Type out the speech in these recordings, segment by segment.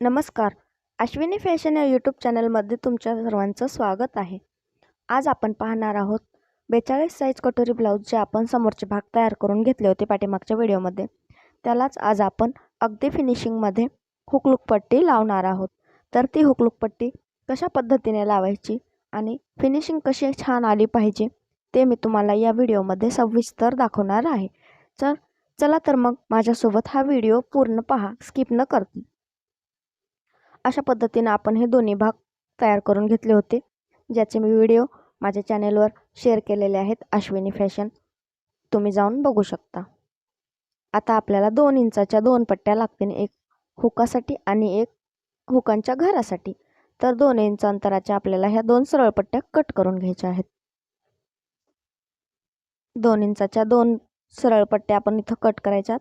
नमस्कार. अश्विनी फॅशन या यूट्यूब चॅनलमध्ये तुमच्या सर्वांचं स्वागत आहे. आज आपण पाहणार आहोत बेचाळीस साईज कटोरी ब्लाऊज जे आपण समोरचे भाग तयार करून घेतले होते पाठीमागच्या व्हिडिओमध्ये त्यालाच आज आपण अगदी फिनिशिंगमध्ये हुकलूक पट्टी लावणार आहोत. तर ती हुकलुकपट्टी कशा पद्धतीने लावायची आणि फिनिशिंग कशी छान आली पाहिजे ते मी तुम्हाला या व्हिडिओमध्ये सविस्तर दाखवणार आहे. तर चला तर मग माझ्यासोबत हा व्हिडिओ पूर्ण पहा. स्किप न करता. अशा पद्धतीनं आपण हे दोन्ही भाग तयार करून घेतले होते. ज्याचे मी व्हिडिओ माझ्या चॅनेलवर शेअर केलेले आहेत अश्विनी फॅशन. तुम्ही जाऊन बघू शकता. आता आपल्याला दोन इंचाच्या दोन पट्ट्या लागतील एक हुकासाठी आणि एक हुकांच्या घरासाठी. तर दोन इंच अंतराच्या आपल्याला ह्या दोन सरळ पट्ट्या कट करून घ्यायच्या आहेत. दोन इंचाच्या दोन सरळ पट्ट्या आपण इथं कट करायच्यात.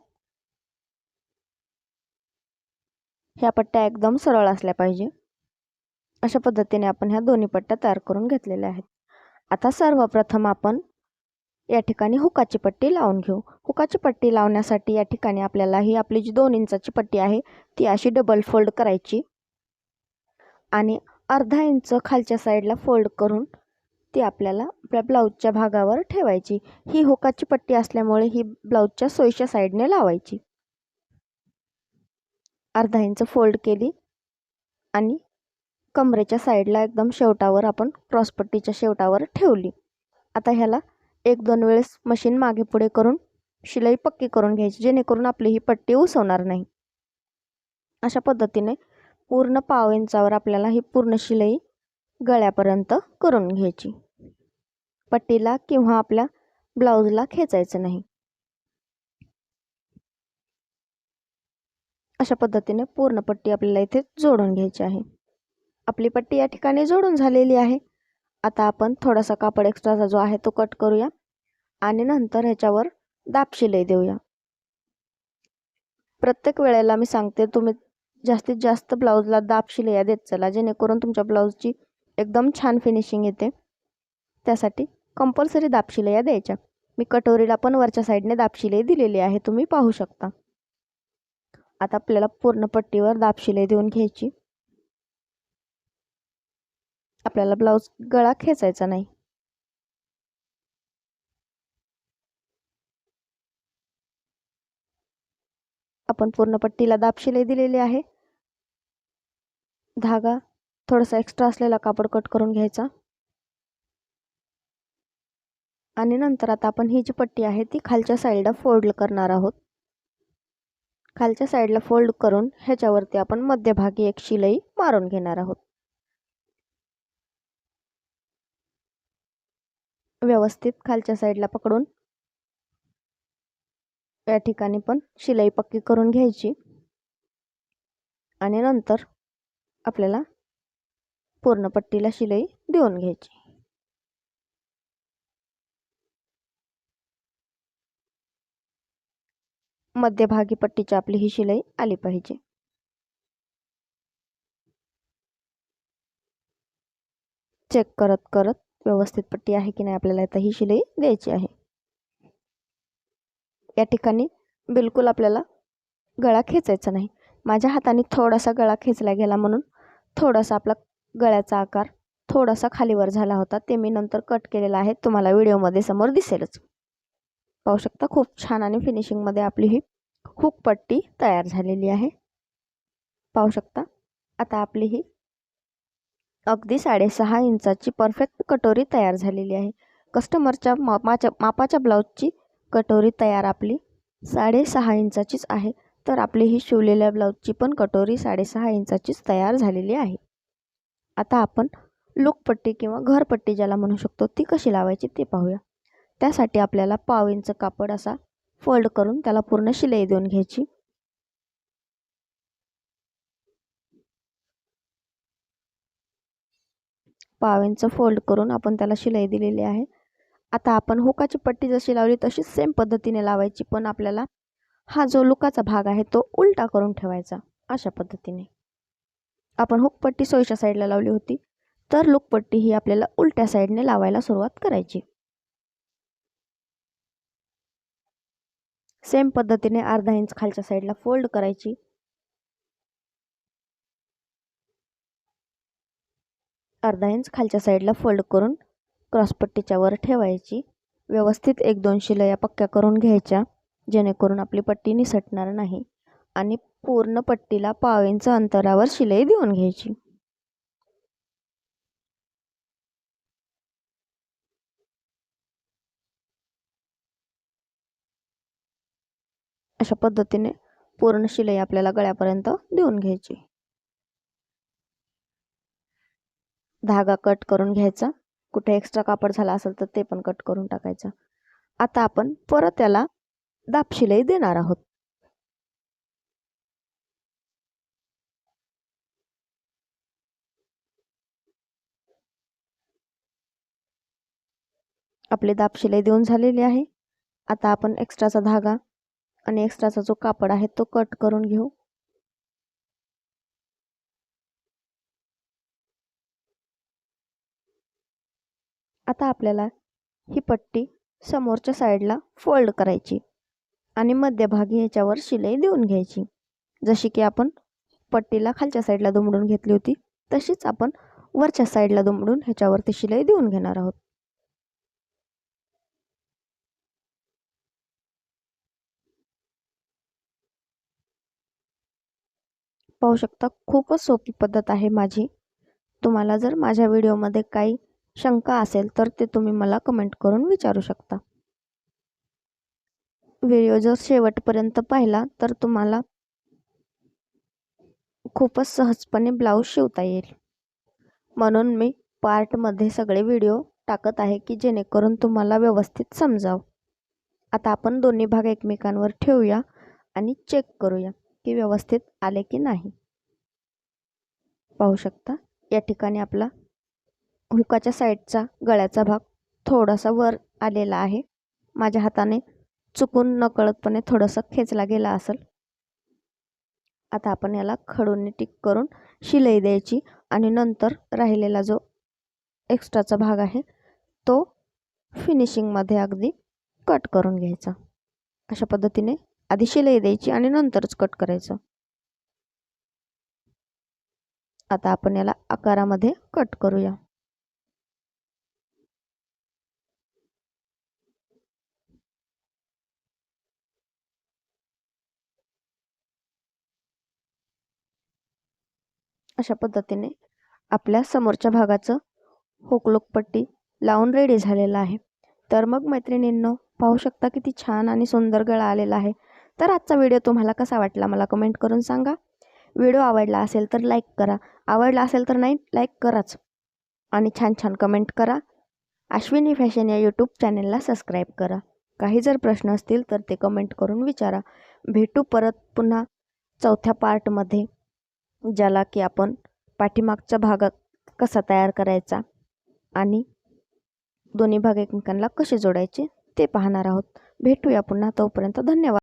ह्या पट्ट्या एकदम सरळ असल्या पाहिजे. अशा पद्धतीने आपण ह्या दोन्ही पट्ट्या तयार करून घेतलेल्या आहेत. आता सर्वप्रथम आपण या ठिकाणी हुकाची पट्टी लावून घेऊ. हुकाची पट्टी लावण्यासाठी या ठिकाणी आपल्याला ही आपली जी दोन इंचाची पट्टी आहे ती अशी डबल फोल्ड करायची आणि अर्धा इंच खालच्या साईडला फोल्ड करून ती आपल्याला आपल्या ब्लाऊजच्या भागावर ठेवायची. ही हुकाची पट्टी असल्यामुळे ही ब्लाऊजच्या सोयीच्या साईडने लावायची. अर्धा इंच फोल्ड केली आणि कमरेच्या साईडला एकदम शेवटावर आपण क्रॉसपट्टीच्या शेवटावर ठेवली. आता ह्याला एक दोन वेळेस मशीन मागे पुढे करून शिलाई पक्की करून घ्यायची जेणेकरून आपली ही पट्टी उसवणार नाही. अशा पद्धतीने पूर्ण पाव इंचावर आपल्याला ही पूर्ण शिलाई गळ्यापर्यंत करून घ्यायची. पट्टीला किंवा आपल्या ब्लाऊजला खेचायचं नाही. अशा पद्धतीने पूर्ण पट्टी आपल्याला इथे जोडून घ्यायची आहे. आपली पट्टी या ठिकाणी जोडून झालेली आहे. आता आपण थोडासा कापड एक्स्ट्राचा जो आहे तो कट करूया आणि नंतर ह्याच्यावर दाब शिलाई देऊया. प्रत्येक वेळेला मी सांगते तुम्ही जास्तीत जास्त ब्लाऊजला दाब शिलाया देत चला जेणेकरून तुमच्या ब्लाऊजची एकदम छान फिनिशिंग येते. त्यासाठी कंपल्सरी दाब शिलाया द्यायच्या. मी कटोरीला पण वरच्या साईडने दाब शिलाई दिलेली आहे तुम्ही पाहू शकता. आता आपल्याला पूर्ण पट्टीवर दाब देऊन घ्यायची. आपल्याला ब्लाऊज गळा खेचायचा नाही. आपण पूर्ण पट्टीला दाब दिलेली आहे. धागा थोडासा एक्स्ट्रा असलेला कापड कट करून घ्यायचा. आणि नंतर आता आपण ही जी पट्टी आहे ती खालच्या साईडला फोल्ड करणार आहोत. खालच्या साईडला फोल्ड करून ह्याच्यावरती आपण मध्यभागी एक शिलाई मारून घेणार आहोत. व्यवस्थित खालच्या साईडला पकडून या ठिकाणी पण शिलाई पक्की करून घ्यायची आणि नंतर आपल्याला पूर्ण पट्टीला शिलाई देऊन घ्यायची. मध्यभागी पट्टीची आपली ही शिलाई आली पाहिजे. चेक करत करत व्यवस्थित पट्टी आहे की नाही आपल्याला आता ही शिलाई द्यायची आहे. या ठिकाणी बिलकुल आपल्याला गळा खेचायचा नाही. माझ्या हाताने थोडासा गळा खेचला गेला म्हणून थोडासा आपला गळ्याचा आकार थोडासा खालीवर झाला होता ते मी नंतर कट केलेला आहे. तुम्हाला व्हिडिओमध्ये समोर दिसेलच. पाहू शकता खूप छान आणि फिनिशिंगमध्ये आपली ही हुक पट्टी तयार झालेली आहे. पाहू शकता आता आपली ही अगदी साडेसहा इंचाची परफेक्ट कटोरी तयार झालेली आहे. कस्टमरच्या मापाच्या मापाच्या ब्लाऊजची कटोरी तयार आपली साडेसहा इंचाचीच आहे. तर आपली ही शिवलेल्या ब्लाऊजची पण कटोरी साडेसहा इंचाचीच तयार झालेली आहे. आता आपण लुकपट्टी किंवा घरपट्टी ज्याला म्हणू शकतो ती कशी लावायची ते पाहूया. त्यासाठी आपल्याला पाव इंच कापड असा फोल्ड करून त्याला पूर्ण शिलाई देऊन घ्यायची. पाव फोल्ड करून आपण त्याला शिलाई दिलेली आहे. आता आपण हुकाची पट्टी जशी लावली तशी सेम पद्धतीने लावायची पण आपल्याला हा जो लुकाचा भाग आहे तो उलटा करून ठेवायचा अशा पद्धतीने. आपण हुकपट्टी सोयीच्या साईडला लावली होती तर लुकपट्टी ही आपल्याला उलट्या साईडने लावायला सुरुवात करायची. सेम पद्धतीने अर्धा इंच खालच्या साईडला फोल्ड करायची. अर्धा इंच खालच्या साईडला फोल्ड करून क्रॉसपट्टीच्या वर ठेवायची. व्यवस्थित एक दोन शिलया पक्क्या करून घ्यायच्या जेणेकरून आपली पट्टी निसटणार नाही. आणि पूर्ण पट्टीला पाव इंच अंतरावर शिलाई देऊन घ्यायची. अशा पद्धतीने पूर्ण शिलाई आपल्याला गळ्यापर्यंत देऊन घ्यायची. धागा कट करून घ्यायचा. कुठे एक्स्ट्रा कापड झाला असेल तर ते पण कट करून टाकायचं. आता आपण परत त्याला दाप शिलाई देणार आहोत. आपली दाप शिलाई देऊन झालेली आहे. आता आपण एक्स्ट्राचा धागा आणि एक्स्ट्राचा जो कापड आहे तो कट करून घेऊ. आता आपल्याला ही पट्टी समोरच्या साईडला फोल्ड करायची आणि मध्यभागी ह्याच्यावर शिलाई देऊन घ्यायची. जशी की आपण पट्टीला खालच्या साईडला दुमडून घेतली होती तशीच आपण वरच्या साईडला दुमडून ह्याच्यावरती शिलाई देऊन घेणार आहोत. पाहू शकता खूपच सोपी पद्धत आहे माझी. तुम्हाला जर माझ्या व्हिडिओमध्ये काही शंका असेल तर ते तुम्ही मला कमेंट करून विचारू शकता. व्हिडिओ जर शेवटपर्यंत पाहिला तर तुम्हाला खूपच सहजपणे ब्लाऊज शिवता येईल. म्हणून मी पार्टमध्ये सगळे व्हिडिओ टाकत आहे की जेणेकरून तुम्हाला व्यवस्थित समजावं. आता आपण दोन्ही भाग एकमेकांवर ठेवूया आणि चेक करूया. की व्यवस्थित आले की नाही? पाहू शकता या ठिकाणी आपला हुकाच्या साईडचा गळ्याचा भाग थोडासा वर आलेला आहे. माझ्या हाताने चुकून नकळतपणे थोडंसं खेचला गेला असेल. आता आपण याला खडून टिक करून शिलाई द्यायची आणि नंतर राहिलेला जो एक्स्ट्राचा भाग आहे तो फिनिशिंगमध्ये अगदी कट करून घ्यायचा. अशा पद्धतीने आधी शिलाई द्यायची आणि नंतरच कट करायचं. आता आपण याला आकारामध्ये कट करूया. अशा पद्धतीने आपल्या समोरच्या भागाचं होकलोकपट्टी लावून रेडी झालेलं आहे. तर मग मैत्रिणींनो पाहू शकता किती छान आणि सुंदर गळा आलेला आहे. तर आजचा व्हिडिओ तुम्हाला कसा वाटला मला कमेंट करून सांगा. व्हिडिओ आवडला असेल तर लाईक करा. आवडला असेल तर नाही लाईक कराच. आणि छान छान कमेंट करा. अश्विनी फॅशन या यूट्यूब चॅनेलला सबस्क्राईब करा. काही जर प्रश्न असतील तर ते कमेंट करून विचारा. भेटू परत पुन्हा चौथ्या पार्टमध्ये ज्याला की आपण पाठीमागचा भाग कसा तयार करायचा आणि दोन्ही भाग एकमेकांना कसे जोडायचे ते पाहणार आहोत. भेटूया पुन्हा तोपर्यंत. धन्यवाद.